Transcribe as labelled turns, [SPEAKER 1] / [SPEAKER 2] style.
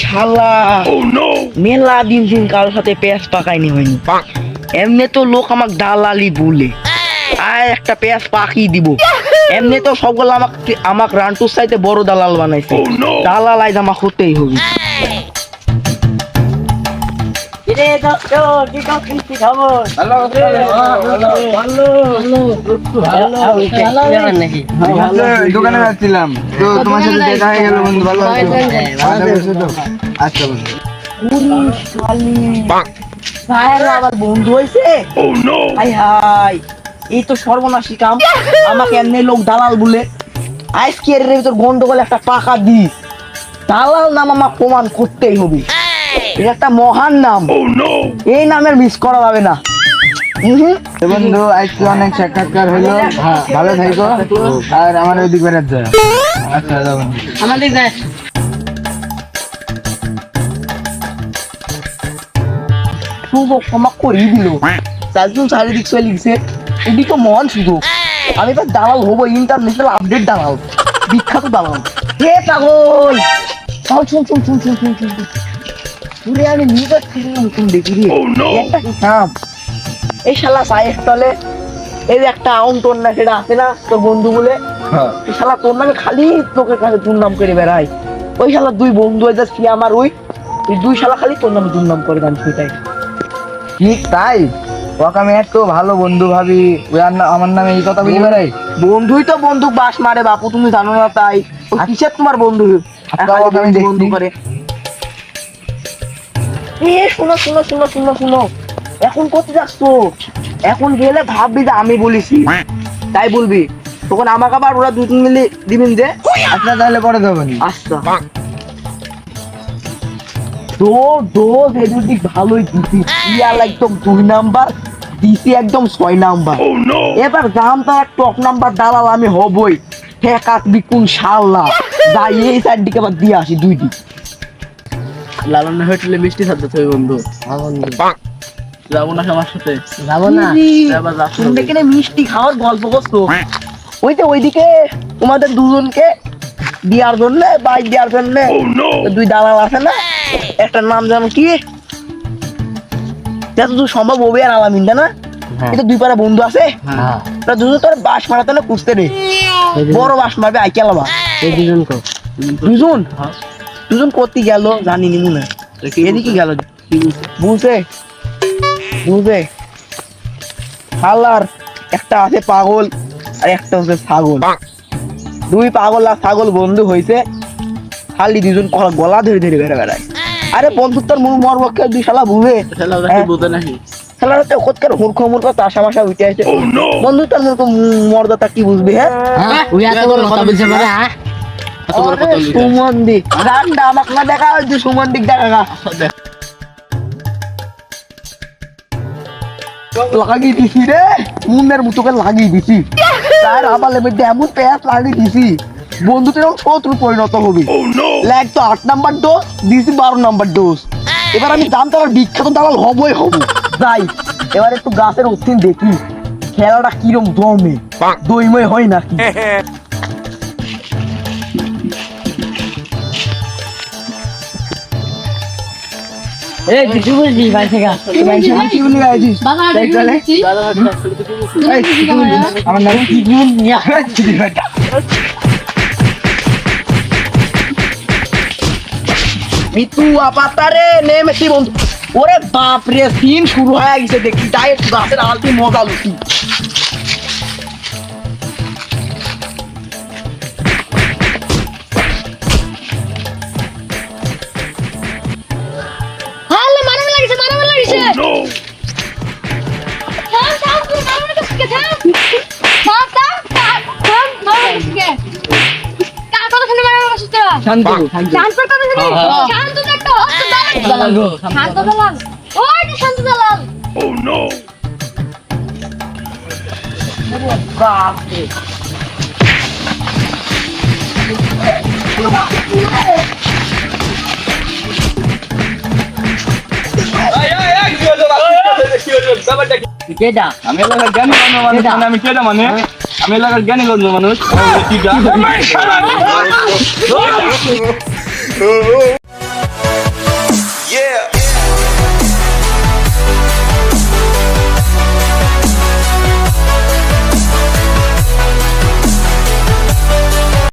[SPEAKER 1] শালা। মেলা দিন দিন কারোর সাথে পেঁয়াজ পাকাইনি হয়নি। এমনি তো লোক আমাকে দালালি বলে। আর একটা পেঁয়াজ পাকিয়ে দিব। এমনি তো সবগুলো আমাকে আমাকে রান্টুর সাইতে বড় দালাল বানাইছে। দালাল আইজ আমাকে হতেই হবে।
[SPEAKER 2] দোকানে যাচ্ছিলাম। তো তোমার সাথে দেখা হয়ে গেল বন্ধু ভালো আছো? তো? আচ্ছা বন্ধু।
[SPEAKER 1] আবার বন্ধু হয়েছে? Hi hi. এই তো সর্বনাশী কাম। আমাকে এমনি লোক দালাল বলে এর ভিতর গন্ডগোল একটা পাকা দিস। দালাল নাম আমার প্রমাণ করতেই হবে। এটা একটা মহান নাম। এই নামের মিস করা যাবে না।
[SPEAKER 2] বন্ধু আজকে অনেক সাক্ষাৎকার হলো। ভালো থাকো। আর আমার বেড়াতে যায় আচ্ছা যাও বন্ধু।
[SPEAKER 3] আমাদের যায়
[SPEAKER 1] সুযোগ আমাকে করিয়ে দিল। চারজন চারিদিক চলে লিখছে এটি তো মহান সুযোগ। আমি এবার দালাল হব ইন্টারন্যাশনাল আপডেট দালাল। বিখ্যাত দালাল। হে পাগল! চল শুন শুন শুন শুন শুন শুন। পুরে আমি নিজের থেকে নতুন দেখি রে একটা কি এই শালা সাইড তলে এই যে একটা আউন্টন না সেটা আছে না তোর বন্ধু বলে? এই শালা তোর নামে খালি তোকে কাছে দুর্নাম করে বেড়াই ওই শালা দুই বন্ধু হয়ে যাচ্ছে আমার ওই। এই দুই শালা খালি তোর নামে দুর্নাম করে গান শুইটাই
[SPEAKER 2] ঠিক তাই? ওকে আমি এত ভালো বন্ধু ভাবি। আমার নামে এই কথা বুঝে বেড়াই
[SPEAKER 1] বন্ধুই তো বন্দুক বাস মারে বাপু তুমি জানো না তাই। ও কিসের তোমার বন্ধু?
[SPEAKER 2] আচ্ছা।
[SPEAKER 1] বন্ধু করে। এ শুনো শুনো শুনো শুনো শুনো। এখন যাচ্ছ? এখন গেলে ভাববি যে আমি বলেছি। তাই বলবি। তখন আমাকে আবার ওরা দুজন মিলে দিবেন যে।
[SPEAKER 2] আচ্ছা তাহলে পরে দেবো নি।
[SPEAKER 1] আচ্ছা। দিক ভালোই দিছি ইয়াল একদম দুই নাম্বার দিছি একদম ছয় নাম্বার। এবার দাম তার টপ নাম্বার দালাল আমি হবই। কাক বিকুন শাল্লা যাই এই সাইড দিকে আবার দিয়ে আসি দুই দিক।
[SPEAKER 3] লালন হোটেলে মিষ্টি খাদ্য তুই বন্ধু। যাব না আমার সাথে। যাব না এবার
[SPEAKER 1] তুমি এখানে মিষ্টি খাওয়ার গল্প করছ। ওই তো ওইদিকে তোমাদের দুজনকে দেওয়ার জন্য বাইক দেওয়ার জন্য দুই দালাল আছে না? একটা নাম জানো কি? যতদূর সম্ভব হবে আর আলামিনটা না? এটা দুই পাড়া বন্ধু আছে।
[SPEAKER 3] হ্যাঁ।
[SPEAKER 1] দুজন তোর বাস মারাতে না খুঁজতে রে বড় বাস মারবে আই কেলাবা
[SPEAKER 3] এই দুজন কো
[SPEAKER 1] দুজন? দুজন করতে গেল জানি নি মনে। এদিকে গেল বুঝে? বুঝে? হালার একটা আছে পাগল আর একটা হচ্ছে ছাগল। দুই পাগল আর ছাগল বন্ধু হয়েছে খালি দুজন গলা ধরে ধরে বেড়ে বেড়ায়। আরে বন্ধুত্বর মূল মর্মকে দুই শালা বুঝে? হ্যাঁ। শালারা তো কোথাকার হুড়খ মুড়খ তাসা মাসা উঠে আসে। বন্ধুত্বর মূর্খ মর্দতা কি বুঝবি হ্যাঁ?
[SPEAKER 3] ওই এত বড় কথা বলছে এত বড় কথা বলছে
[SPEAKER 1] সুমন দিক রান্না আমাকে না দেখা হয়েছে। সুমন দেখা লাগিয়ে দিছি রে লাগিয়ে দিছি। তার আবার মধ্যে এমন প্যাঁচ লাগিয়ে দিছি শত্রু পরিণত হবে। লেগ তো আট নাম্বার ডোজ দিছি বারো নাম্বার ডোজ এবার আমি দাম তো আবার বিখ্যাত দালাল হবই হব। যাই এবার একটু গাছের উত্তীন দেখি খেলাটা কিরম জমে? দইময় হয় নাকি?
[SPEAKER 3] এই কিছু বলছি ভাই থেকে
[SPEAKER 1] কি বলি গাইছিস
[SPEAKER 3] বাবা
[SPEAKER 1] তাই চলে? এই, কি বলি?
[SPEAKER 2] আমার নাম কি
[SPEAKER 1] মিতু আপাতারে নেমেছি বন্ধু ওরে বাপ রে সিন শুরু হয়ে গেছে দেখি তাই একটু গাছের আলতি মজা লুটি
[SPEAKER 3] কেডা
[SPEAKER 2] আমি মানুষ মানে? আমি এলাকার জ্ঞানী গণ্য মানুষ। কি